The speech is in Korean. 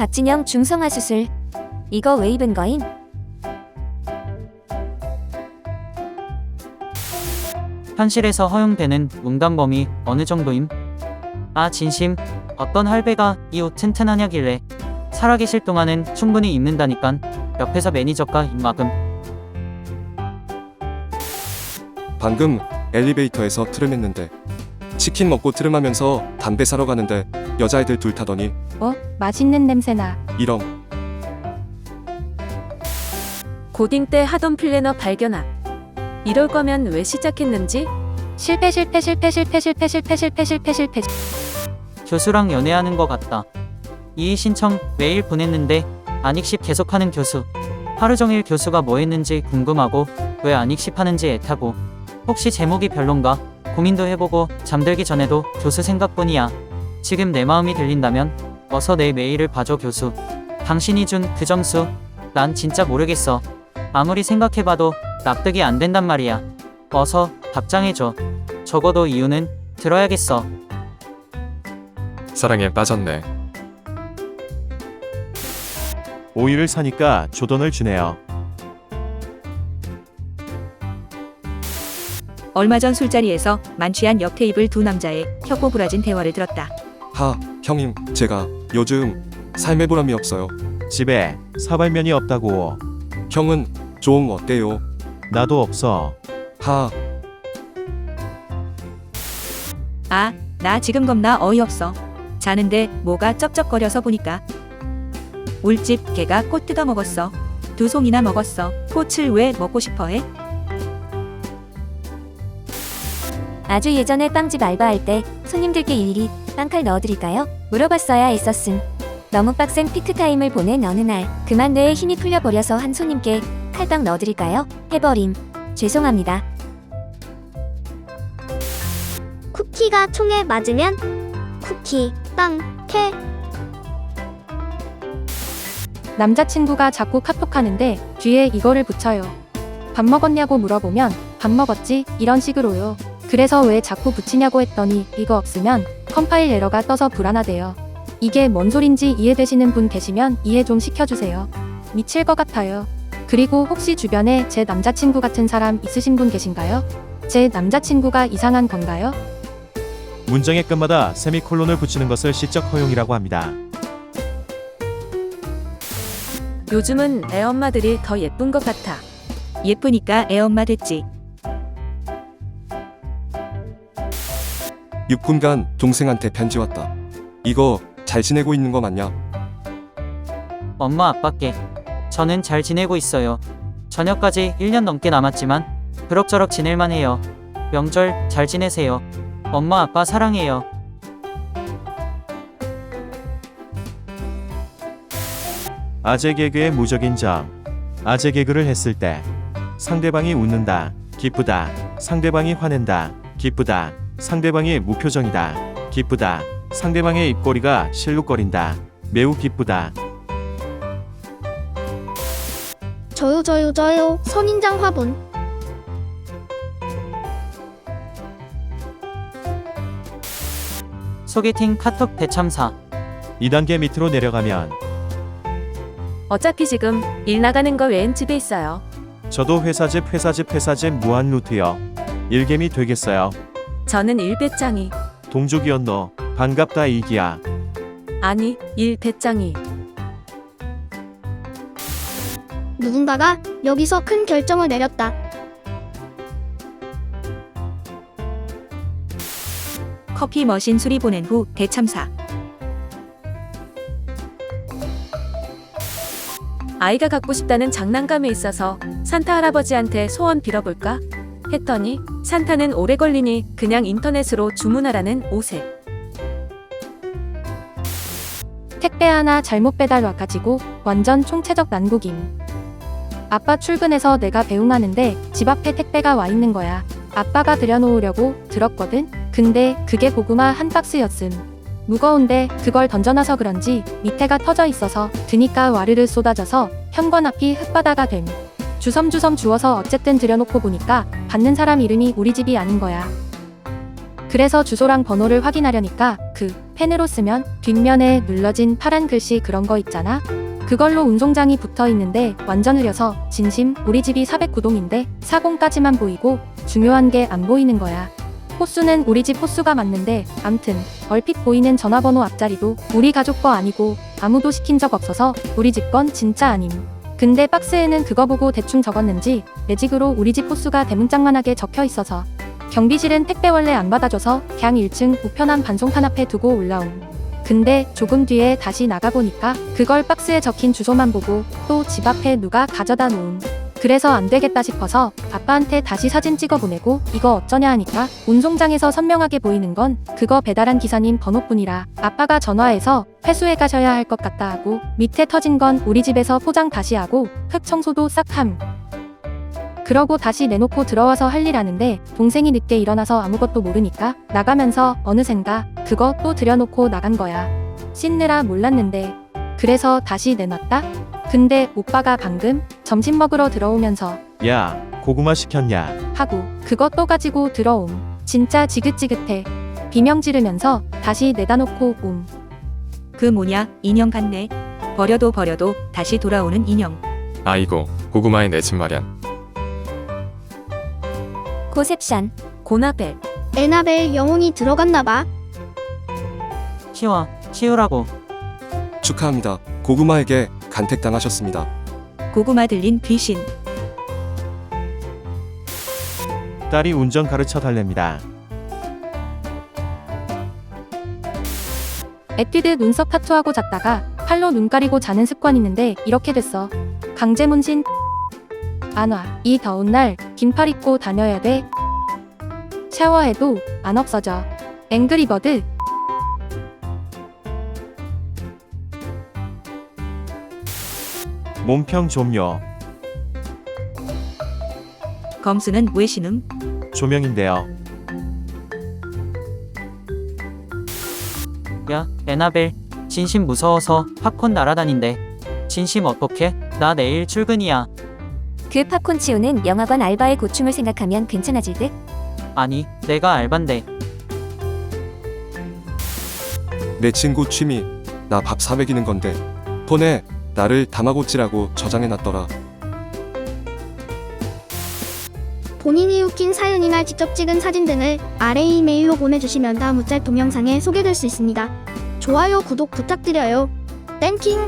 박진영 중성화 수술. 이거 왜 입은 거임? 현실에서 허용되는 문간범위 어느 정도임? 아 진심 어떤 할배가 이 옷 튼튼하냐길래 살아계실 동안은 충분히 입는다니깐 옆에서 매니저가 입막음 방금 엘리베이터에서 트름했는데 치킨 먹고 트름하면서 담배 사러 가는데 여자애들 둘 타더니 어? 맛있는 냄새나. 이런. 고딩 때 하던 플래너 발견함. 이럴 거면 왜 시작했는지? 실패 실패 실패 실패 실패 실패 실패 실패 실패. 교수랑 연애하는 것 같다. 이의 신청 메일 보냈는데 안익십 계속하는 교수. 하루 종일 교수가 뭐 했는지 궁금하고 왜 안익십 하는지 애타고. 혹시 제목이 별론가? 고민도 해보고 잠들기 전에도 교수 생각뿐이야. 지금 내 마음이 들린다면 어서 내 메일을 봐줘 교수 당신이 준 그 점수 난 진짜 모르겠어 아무리 생각해봐도 납득이 안 된단 말이야 어서 답장해줘 적어도 이유는 들어야겠어 사랑에 빠졌네. 오이를 사니까 조던을 주네요. 얼마 전 술자리에서 만취한 옆 테이블 두 남자의 혀꼬부라진 대화를 들었다. 하 형님 제가 요즘 삶의 보람이 없어요. 집에 사발면이 없다고. 형은 좀 어때요? 나도 없어. 하 아, 나 지금 겁나 어이없어. 자는데 뭐가 쩍쩍거려서 보니까 울집 개가 꽃 뜯어 먹었어. 두 송이나 먹었어. 꽃을 왜 먹고 싶어해? 아주 예전에 빵집 알바할 때 손님들께 일일이 빵칼 넣어드릴까요? 물어봤어야 애썼음. 너무 빡센 피크타임을 보낸 어느 날 그만 뇌에 힘이 풀려버려서 한 손님께 칼빵 넣어드릴까요? 해버림. 죄송합니다. 쿠키가 총에 맞으면 쿠키, 빵, 캐. 남자친구가 자꾸 카톡하는데 뒤에 이거를 붙여요. 밥 먹었냐고 물어보면 밥 먹었지 이런 식으로요. 그래서 왜 자꾸 붙이냐고 했더니 이거 없으면 컴파일 에러가 떠서 불안하대요. 이게 뭔 소린지 이해되시는 분 계시면 이해 좀 시켜주세요. 미칠 것 같아요. 그리고 혹시 주변에 제 남자친구 같은 사람 있으신 분 계신가요? 제 남자친구가 이상한 건가요? 문장의 끝마다 세미콜론을 붙이는 것을 시적 허용이라고 합니다. 요즘은 애엄마들이 더 예쁜 것 같아. 예쁘니까 애엄마 됐지. 6분간 동생한테 편지 왔다. 이거 잘 지내고 있는 거 맞냐? 엄마 아빠께 저는 잘 지내고 있어요. 저녁까지 1년 넘게 남았지만 그럭저럭 지낼만 해요. 명절 잘 지내세요. 엄마 아빠 사랑해요. 아재 개그의 무적인 점. 아재 개그를 했을 때 상대방이 웃는다. 기쁘다. 상대방이 화낸다. 기쁘다. 상대방이 무표정이다. 기쁘다. 상대방의 입꼬리가 실룩거린다. 매우 기쁘다. 저요 저요 저요. 선인장 화분. 소개팅 카톡 대참사 2단계 밑으로 내려가면 어차피 지금 일 나가는 거 외엔 집에 있어요. 저도 회사집 회사집 회사집 무한 루트요. 일개미 되겠어요. 저는 일 배짱이 동족이었 너. 반갑다 이기야. 아니 일 배짱이 누군가가 여기서 큰 결정을 내렸다. 커피 머신 수리 보낸 후 대참사. 아이가 갖고 싶다는 장난감에 있어서 산타 할아버지한테 소원 빌어볼까? 했더니 산타는 오래 걸리니 그냥 인터넷으로 주문하라는 오색. 택배 하나 잘못 배달 와가지고 완전 총체적 난국임. 아빠 출근해서 내가 배웅하는데 집 앞에 택배가 와 있는 거야. 아빠가 들여놓으려고 들었거든? 근데 그게 고구마 한 박스였음. 무거운데 그걸 던져놔서 그런지 밑에가 터져 있어서 드니까 와르르 쏟아져서 현관 앞이 흙바다가 됨. 주섬주섬 주워서 어쨌든 들여놓고 보니까 받는 사람 이름이 우리 집이 아닌 거야. 그래서 주소랑 번호를 확인하려니까 그 펜으로 쓰면 뒷면에 눌러진 파란 글씨 그런 거 있잖아. 그걸로 운송장이 붙어 있는데 완전 흐려서 진심 우리 집이 409동인데 40까지만 보이고 중요한 게 안 보이는 거야. 호수는 우리 집 호수가 맞는데 암튼 얼핏 보이는 전화번호 앞자리도 우리 가족 거 아니고 아무도 시킨 적 없어서 우리 집 건 진짜 아님. 근데 박스에는 그거 보고 대충 적었는지 매직으로 우리 집 호수가 대문짝만하게 적혀 있어서 경비실은 택배 원래 안 받아줘서 그냥 1층 우편함 반송판 앞에 두고 올라옴. 근데 조금 뒤에 다시 나가보니까 그걸 박스에 적힌 주소만 보고 또 집 앞에 누가 가져다 놓음. 그래서 안 되겠다 싶어서 아빠한테 다시 사진 찍어 보내고 이거 어쩌냐 하니까 운송장에서 선명하게 보이는 건 그거 배달한 기사님 번호뿐이라 아빠가 전화해서 회수해 가셔야 할 것 같다 하고 밑에 터진 건 우리 집에서 포장 다시 하고 흙 청소도 싹 함. 그러고 다시 내놓고 들어와서 할 일 하는데 동생이 늦게 일어나서 아무것도 모르니까 나가면서 어느샌가 그거 또 들여놓고 나간 거야. 씻느라 몰랐는데. 그래서 다시 내놨다? 근데 오빠가 방금 점심 먹으러 들어오면서 야, 고구마 시켰냐? 하고 또 가지고 들어옴. 진짜 지긋지긋해. 비명 지르면서 다시 내다 놓고 옴. 그 뭐냐 인형 같네. 버려도 버려도 다시 돌아오는 인형. 아이고, 고구마의 내집 마련. 고셉션. 고나벨. 에나벨 영혼이 들어갔나 봐. 치워, 치우라고. 축하합니다. 고구마에게 간택당하셨습니다. 고구마 들린 귀신. 딸이 운전 가르쳐 달랍니다. 에뛰드 눈썹 타투하고 잤다가 팔로 눈 가리고 자는 습관 있는데 이렇게 됐어. 강제 문신 안 와. 이 더운 날 긴팔 입고 다녀야 돼. 샤워해도 안 없어져. 앵그리버드 몸평 좀요. 검수는 왜 신음? 조명인데요. 야, 에나벨. 진심 무서워서 팝콘 날아다닌대. 진심 어떡해? 나 내일 출근이야. 그 팝콘 치우는 영화관 알바의 고충을 생각하면 괜찮아질 듯. 아니, 내가 알반데. 내 친구 취미 나 밥 사 먹이는 건데 폰에 나를 다마고찌라고 저장해놨더라. 본인이 웃긴 사연이나 직접 찍은 사진 등을 아래 이메일로 보내주시면 다음 우짤 동영상에 소개될 수 있습니다. 좋아요, 구독 부탁드려요. 땡킹!